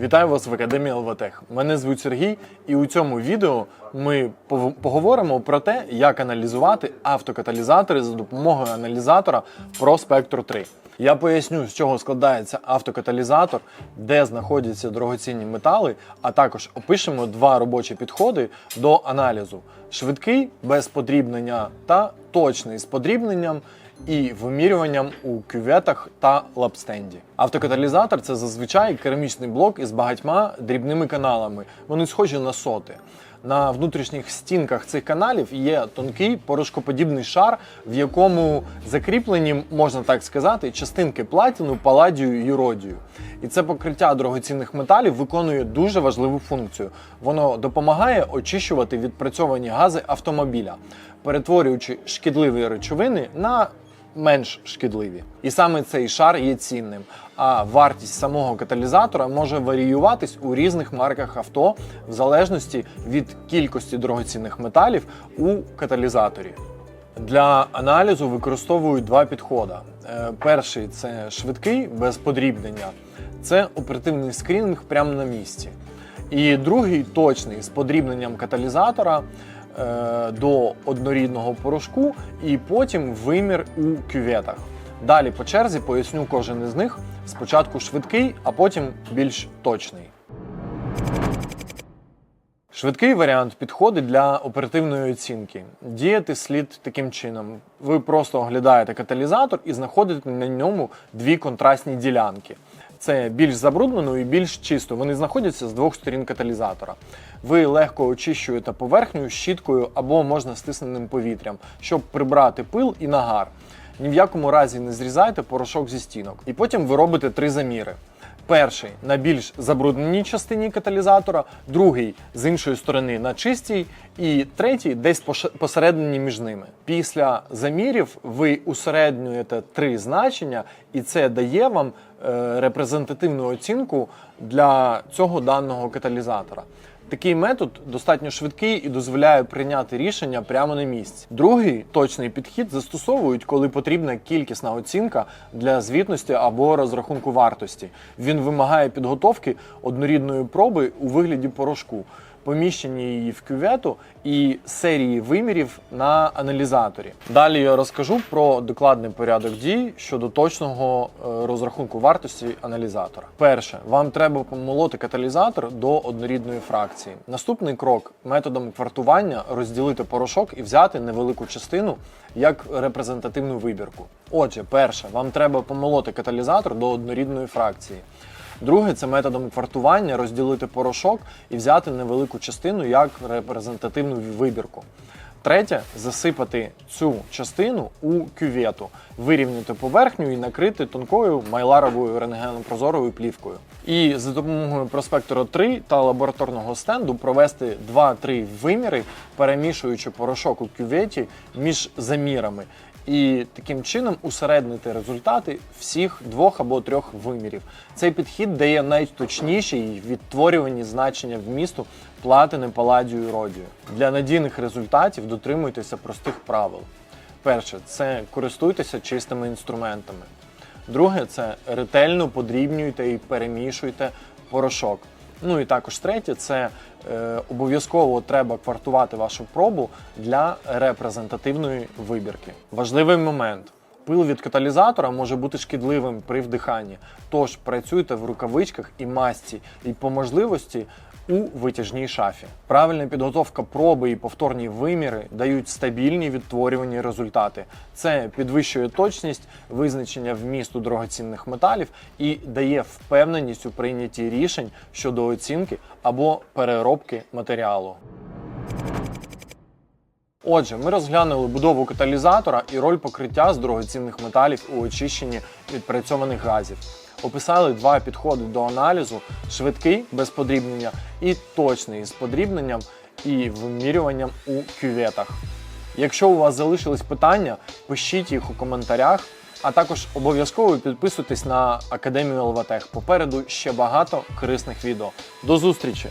Вітаю вас в Академії ЛВТЕХ. Мене звуть Сергій, і у цьому відео ми поговоримо про те, як аналізувати автокаталізатори за допомогою аналізатора ProSpectro 3. Я поясню, з чого складається автокаталізатор, де знаходяться дорогоцінні метали, а також опишемо два робочі підходи до аналізу: швидкий без подрібнення та точний з подрібненням і вимірюванням у кюветах та лапстенді. Автокаталізатор це зазвичай керамічний блок із багатьма дрібними каналами. Вони схожі на соти. На внутрішніх стінках цих каналів є тонкий порошкоподібний шар, в якому закріплені, можна так сказати, частинки платіну, паладію і родію. І це покриття дорогоцінних металів виконує дуже важливу функцію. Воно допомагає очищувати відпрацьовані гази автомобіля, перетворюючи шкідливі речовини на менш шкідливі. І саме цей шар є цінним. А вартість самого каталізатора може варіюватись у різних марках авто в залежності від кількості дорогоцінних металів у каталізаторі. Для аналізу використовують два підходи. Е, Перший це швидкий без подрібнення, це оперативний скрінінг прямо на місці. І другий точний з подрібненням каталізатора е, до однорідного порошку, і потім вимір у кюветах. Далі по черзі поясню кожен із них. Спочатку швидкий, а потім більш точний. Швидкий варіант підходить для оперативної оцінки. Діяти слід таким чином: ви просто оглядаєте каталізатор і знаходите на ньому дві контрастні ділянки. Це більш забруднену і більш чисту. Вони знаходяться з двох сторін каталізатора. Ви легко очищуєте поверхню щіткою або можна стисненим повітрям, щоб прибрати пил і нагар. Ні в якому разі не зрізайте порошок зі стінок. І потім ви робите три заміри. Перший на більш забрудненій частині каталізатора, другий з іншої сторони на чистій, і третій десь посередині між ними. Після замірів ви усереднюєте три значення, і це дає вам е, репрезентативну оцінку для цього даного каталізатора. Такий метод достатньо швидкий і дозволяє прийняти рішення прямо на місці. Другий точний підхід застосовують, коли потрібна кількісна оцінка для звітності або розрахунку вартості. Він вимагає підготовки однорідної проби у вигляді порошку, поміщення її в кювету і серії вимірів на аналізаторі. Далі я розкажу про докладний порядок дій щодо точного е, розрахунку вартості аналізатора. Перше, вам треба помолоти каталізатор до однорідної фракції. Наступний крок методом квартування розділити порошок і взяти невелику частину як репрезентативну вибірку. Отже, перше, вам треба помолоти каталізатор до однорідної фракції. Друге це методом квартування розділити порошок і взяти невелику частину як репрезентативну вибірку. Третє засипати цю частину у кювету, вирівняти поверхню і накрити тонкою майларовою рентгенопрозоровою плівкою. І за допомогою проспектора 3 та лабораторного стенду провести 2-3 виміри, перемішуючи порошок у кюветі між замірами і таким чином усереднити результати всіх двох або трьох вимірів. Цей підхід дає найточніші відтворювані значення вмісту платини, паладію і родію. Для надійних результатів дотримуйтеся простих правил. Перше, це користуйтеся чистими інструментами. Друге, це ретельно подрібнюйте і перемішуйте порошок. Ну і також третє, це е, обов'язково треба квартувати вашу пробу для репрезентативної вибірки. Важливий момент. Пил від каталізатора може бути шкідливим при вдиханні, тож працюйте в рукавичках і масці, і по можливості у витяжній шафі. Правильна підготовка проби і повторні виміри дають стабільні відтворювані результати. Це підвищує точність визначення вмісту дорогоцінних металів і дає впевненість у прийнятті рішень щодо оцінки або переробки матеріалу. Отже, ми розглянули будову каталізатора і роль покриття з дорогоцінних металів у очищенні відпрацьованих газів. Описали два підходи до аналізу: швидкий без подрібнення і точний з подрібненням і вимірюванням у кюветах. Якщо у вас залишились питання, пишіть їх у коментарях, а також обов'язково підписуйтесь на Академію ЛВТЕХ. Попереду ще багато корисних відео. До зустрічі!